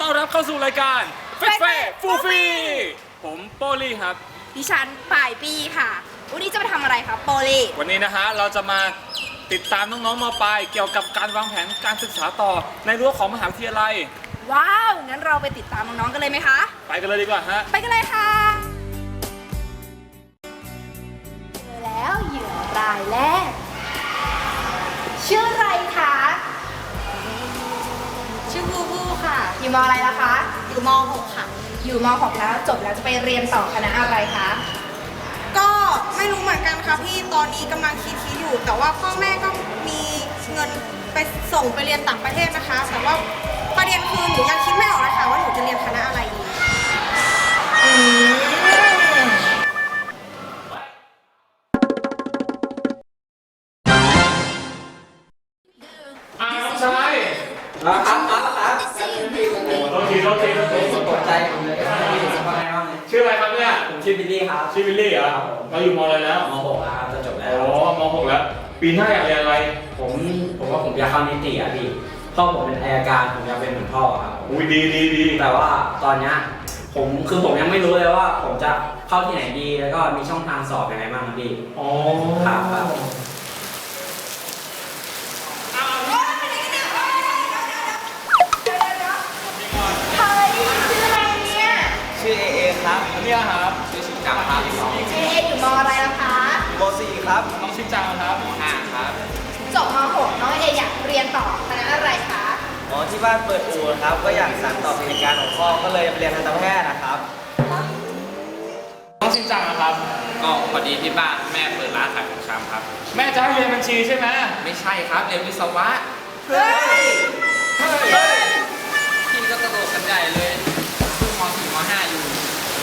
ต้อนรับเข้าสู่รายการเฟสเฟ่ฟูฟี่ผมโปลี่ครับ ดิฉันป่ายปีค่ะ วันนี้จะมาทำอะไรคะโปลีวันนี้นะฮะเราจะมาติดตามน้องๆมปลายเกี่ยวกับการวางแผนการศึกษาต่อในรั้วของมหาวิทยาลัย ว้าว งั้นเราไปติดตามน้องๆกันเลยไหมคะ ไปกันเลยดีกว่าฮะ ไปกันเลยค่ะ อยู่มอะไรล่ะคะ อยู่ม .6 ค่ะ อยู่ม .6 แล้วจบแล้วจะไปเรียนต่อคณะอะไรคะ ก็ไม่รู้เหมือนกันค่ะพี่ตอนนี้กำลังคิดคิดอยู่ แต่ว่าพ่อแม่ก็มีเงินไปส่งไปเรียนต่างประเทศนะคะ แต่ว่าประเด็นคือหนูยังคิดไม่ออกเลยค่ะว่าหนูจะเรียนคณะอะไรดีอ้ ตีโรตีโรตีตกใจผมเลยพี่ว่าไงบ้างเนี่ยชื่ออะไรครับเนี่ยผมชื่อบิลลี่ครับชื่อวิลลี่เหรอเราอยู่มอะไรแล้วม .6 แล้วครับจะจบแล้วโอ้มหกแล้ว ปีหน้าอยากเรียนอะไร ผมผมว่าผมอยากเข้านิติอะพี่พ่อผมเป็นอัยการผมอยากเป็นเหมือนพ่อครับอุ้ยดีดีดีแต่ว่าตอนเนี้ยผมคือผมยังไม่รู้เลยว่า ผมจะเข้าที่ไหนดีแล้วก็มีช่องทางสอบยังไงบ้างครับพี่อ๋อครับครับ ครับอันนี้ครับชื่อชินจังครับเออยู่มอะไรล่ะคะโมซีครับน้องชินจังครับห้าครับ จบม .6 น้องเออยากเรียนต่อคณะอะไรคะอ๋อที่บ้านเปิดอู่ครับ ก็อยากสานต่อกิจการของพ่อก็เลยไปเรียนทันตแพทย์นะครับน้องชินจังนะครับ ก็พอดีที่บ้านแม่เปิดร้านขายของชำครับ แม่จะให้เรียนบัญชีใช่ไหมไม่ใช่ครับเรียนวิศวะเฮ้ยพี่ก็กระโดดกันใหญ่เลย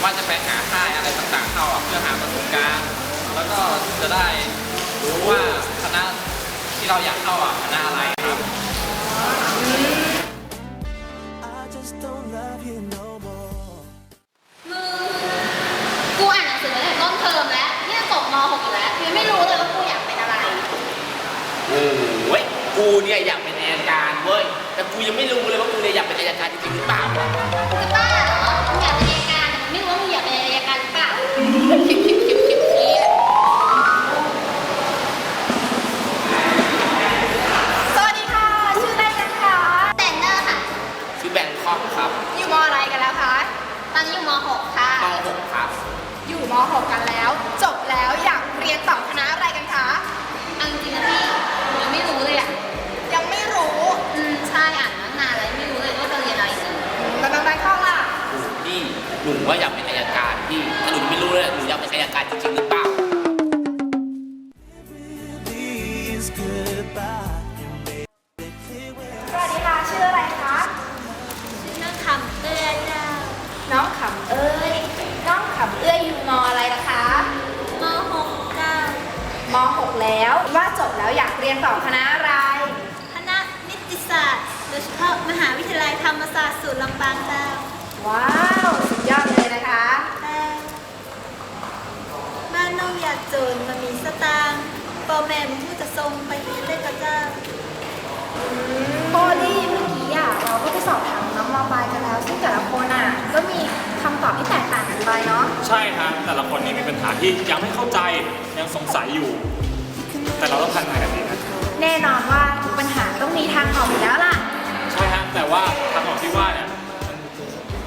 ว่าจะไปหาค่ายอะไรต่างๆเข้าอะเพื่อหาประสบการณ์ แล้วก็จะได้รู้ว่าคณะที่เราอยากเข้าอะคณะอะไรครับมึง กูอ่านหนังสือมาตั้งแต่ต้นเทอมแล้ว เนี่ยจบม .6 อยู่แล้วยังไม่รู้เลยว่ากูอยากเป็นอะไร โอ้ยกูเนี่ยอยากเป็นอายการเว้ย แต่กูยังไม่รู้เลยว่ากูเนี่ยอยากเป็นอายการจริงๆหรือเปล่า จะบ้าาอยากเป็นอายการพี่ถ้าหนูไม่รู้เลยหนูอยากเป็นอายการจริงๆหรือเปล่า สวัสดีค่ะ ชื่ออะไรคะ ชื่อนั่งคำเอื้อยจ้าน้องขำเอ้ย น้องขำเอ้ยอยู่มอะไรล่ะคะม .6 จ้าม .6 แล้ว ว่าจบแล้วอยากเรียนต่อคณะอะไร คณะนิติศาสตร์ โดยเฉพาะมหาวิทยาลัยธรรมศาสตร์ศูนย์ลำปางจ้าว้าว สุดยอดเลย นะคะ บ้านนอกอยากจนมามีสตางค์พ่อแม่มึงพูดจะส่งไปเรียนได้กับเจ้าโบลี่เมื่อกี้อะเราก็ไปสอบถามน้องมปลายกันแล้ว ซึ่งแต่ละคนอะก็มีคำตอบที่แตกต่างกันไปเนาะใช่ครับแต่ละคนนี่มีปัญหาที่ยังไม่เข้าใจยังสงสัยอยู่ แต่เราต้องทำยังไงกันดีนะแน่นอนว่าทุกปัญหาต้องมีทางออกอยู่แล้วล่ะ ใช่ฮะแต่ว่าทางออกที่ว่าเนี่ย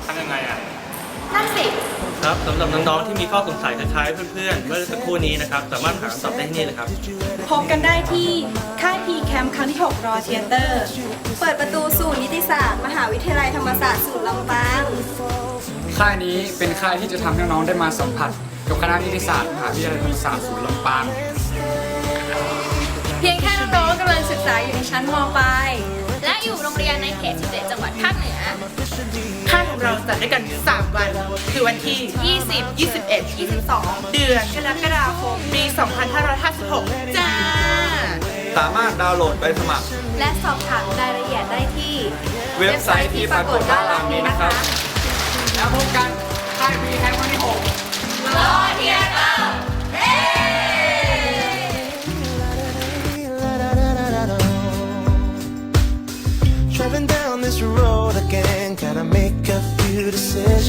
ทำยังไงอะ นั่นสิ ครับสำหรับน้องๆที่มีข้อสงสัยคล้ายๆเพื่อนๆเมื่อสักครู่นี้นะครับ สามารถหาคำตอบได้ที่นี่เลยครับ พบกันได้ที่ค่ายพีแคมป์ครั้งที่ 6 รอเทียเตอร์ เปิดประตูสู่นิติศาสตร์ มหาวิทยาลัยธรรมศาสตร์ศูนย์ลำปาง ค่ายนี้เป็นค่ายที่จะทำให้น้องๆได้มาสัมผัส กับคณะนิติศาสตร์มหาวิทยาลัยธรรมศาสตร์ศูนย์ลำปาง เพียงแค่น้องๆกำลังศึกษาอยู่ในชั้นมปลายและ อยู่โรงเรียนในเขต11จังหวัดภาคเหนือ ค่ายของเราจัดด้วยกัน 3 วัน คือวันที่ 20 21 22 เดือนกรกฎาคมปี 2556 จ้า สามารถดาวน์โหลดไปสมัคร และสอบถามรายละเอียดได้ที่เว็บไซต์ที่ปรากฏด้านล่างนี้นะครับ แล้วพบกันค่ายมีแคมป์วันที่6รอเทียเตอร์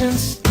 patience.